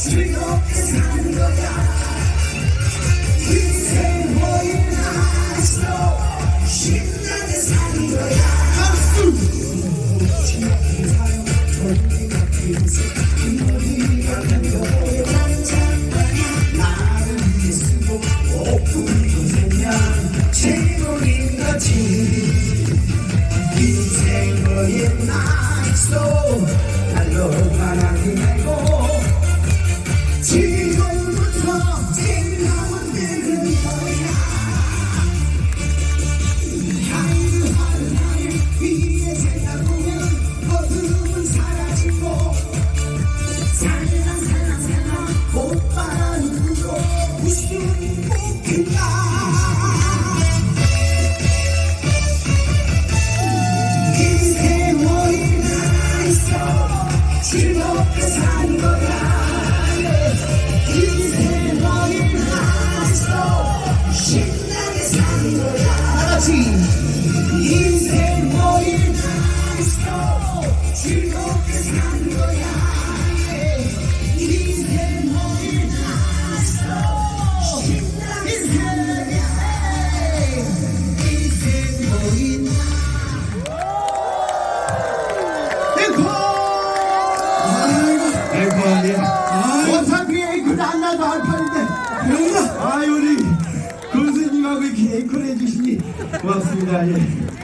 Sweet 고맙습니다 예.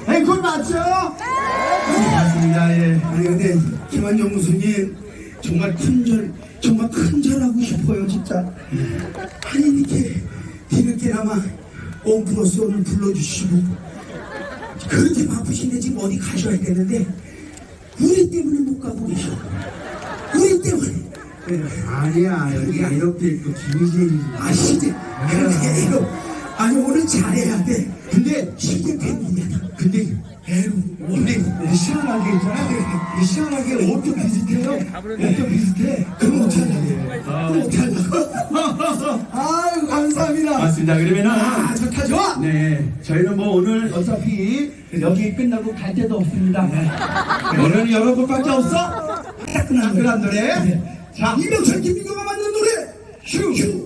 앵커 맞죠? 고맙습니다 예. 아니 근데 김한정 교수님 정말 큰절 정말 큰절하고 싶어요 진짜 아니 이렇게 뒤늦게나마 온 플러스 오늘 불러주시고 그렇게 바쁘신데 지금 어디 가셔야 되는데 우리 때문에 못 가고 계셔 우리 때문에 아니야 여기가 이렇게 또 김희재이 아시지? 그렇게 이거 아니 오늘 잘해야 돼. 근데 실제 팬이야. 근데 에휴 근데 시원하게 있잖아. 시원하게 옷도 비슷해요? 옷도 비슷해? 그럼 어떡하려고 그럼 어떡하려고 아유 감사합니다. 맞습니다. 그러면은 아 좋다 좋아. 네, 저희는 뭐 오늘 어차피 여기 끝나고 갈 데도 없습니다. 네. 오늘 여러분밖에 없어? 따끈한 노래. 자, 이명철 김민규가 만든 노래. 휴휴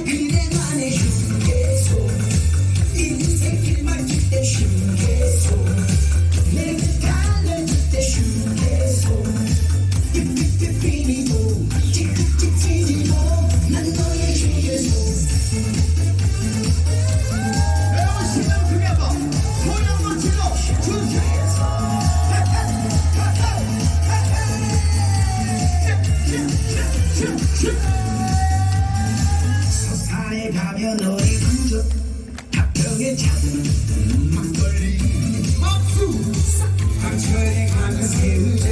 서산에 가면 어디 구조 닭병에 잡은 막걸리. 막수! 강철에 가면 새우젓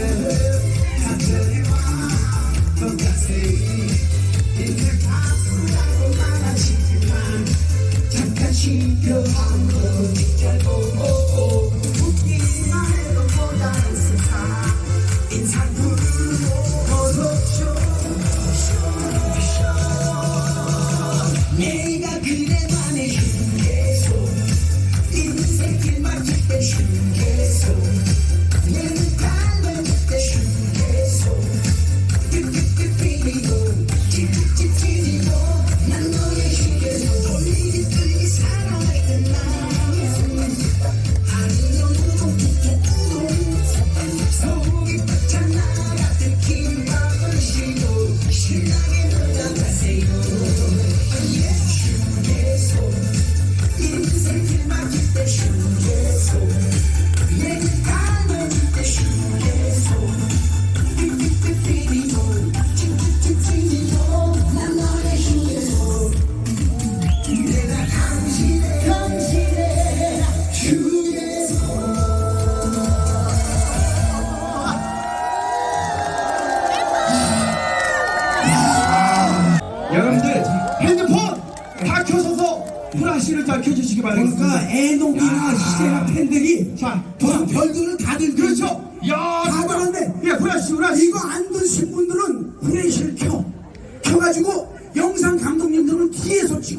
강철에 와 돈가스 인생 바쁘다고 말하시지만 잠깐 쉬겨하고 뒷잘 보고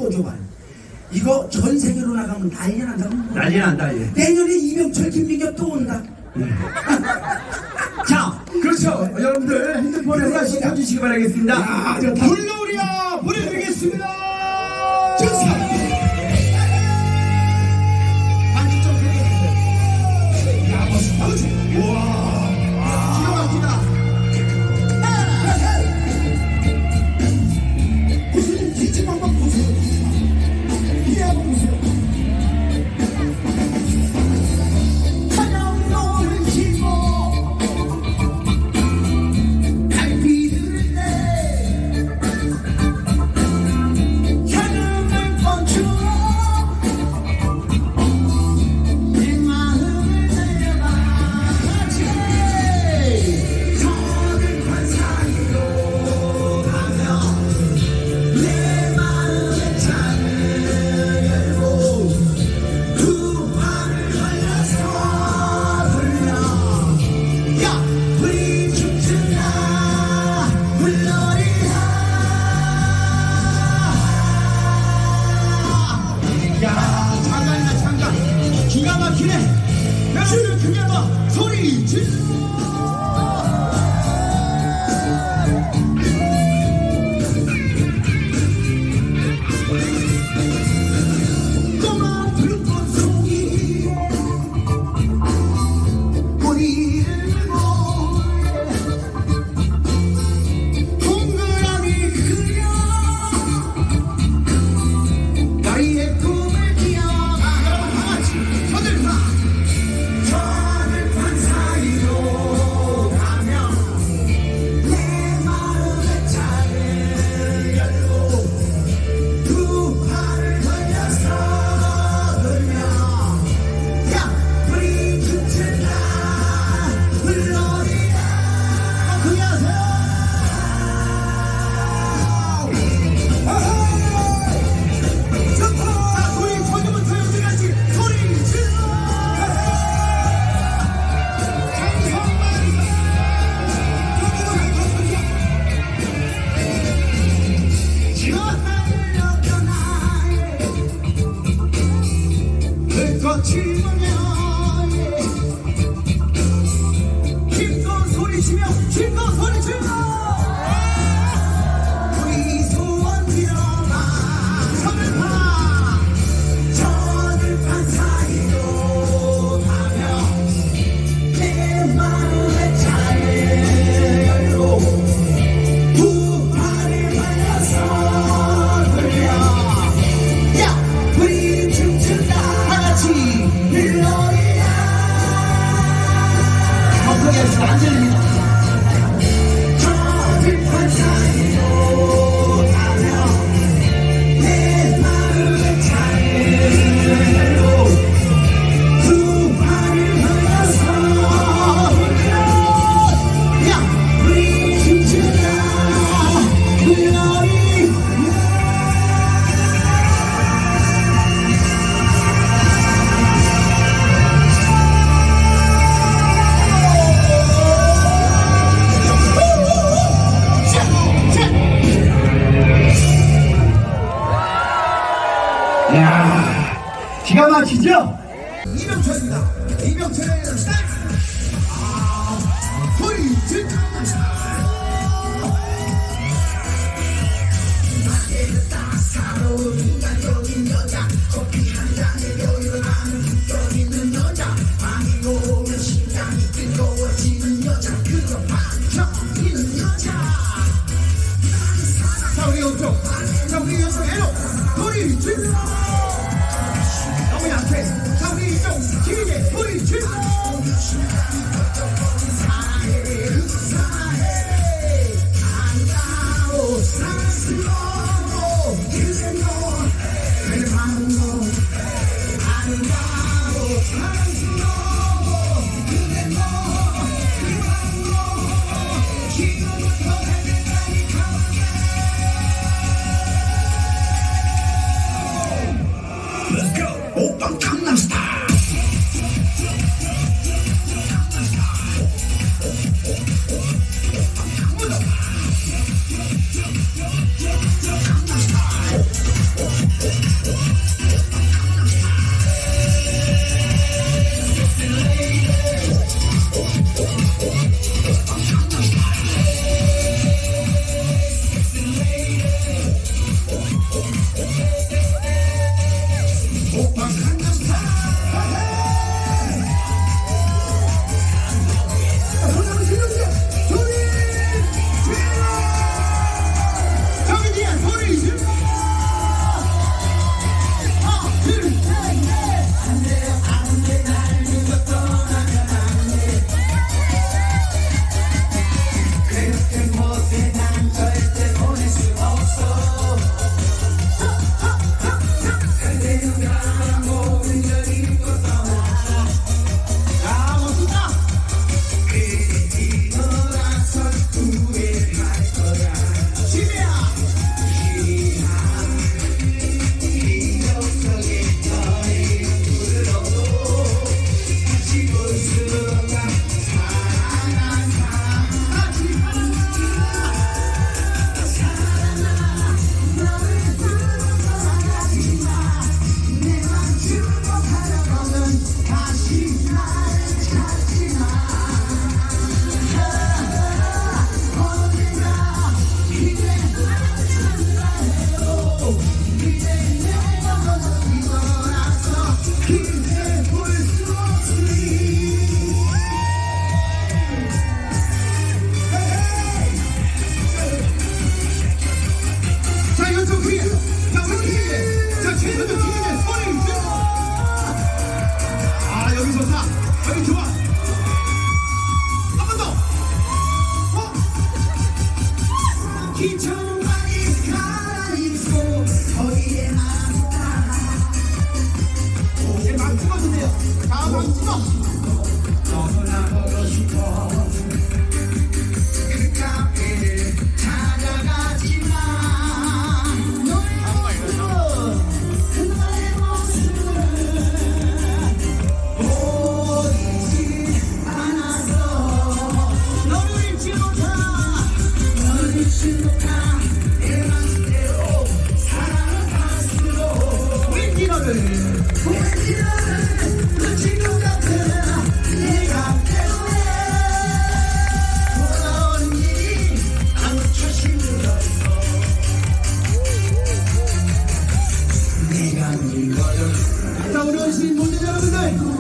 15조 원. 이거 전 세계로 나가면 난리 난다. 난리 난다, 예. 내년에 이병철 김민경 또 온다. 예. 자, 그렇죠. 여러분들 핸드폰에 그러니까. 하나씩 해주시기 바라겠습니다. 야, 불놀이야! 보내드리겠습니다! Cheers! 아시죠? 이명철입니다. 이명철 Bye. 자 우리 열심히 모델을 하면 돼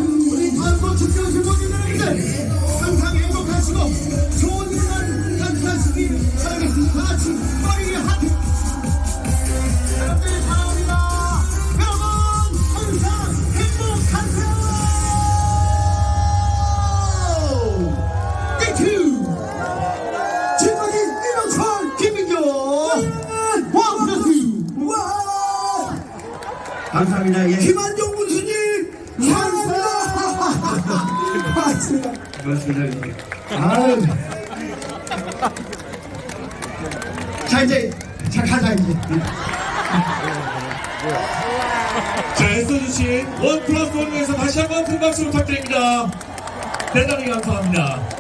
감사합니다. 예. 김한종 군수님 사랑합니다. 고맙습니다. 고맙습니다. 아유. 자 이제 자 가자 이제. 자 애써주신 원 플러스 원에서 다시 한번 큰 박수 부탁드립니다. 대단히 감사합니다.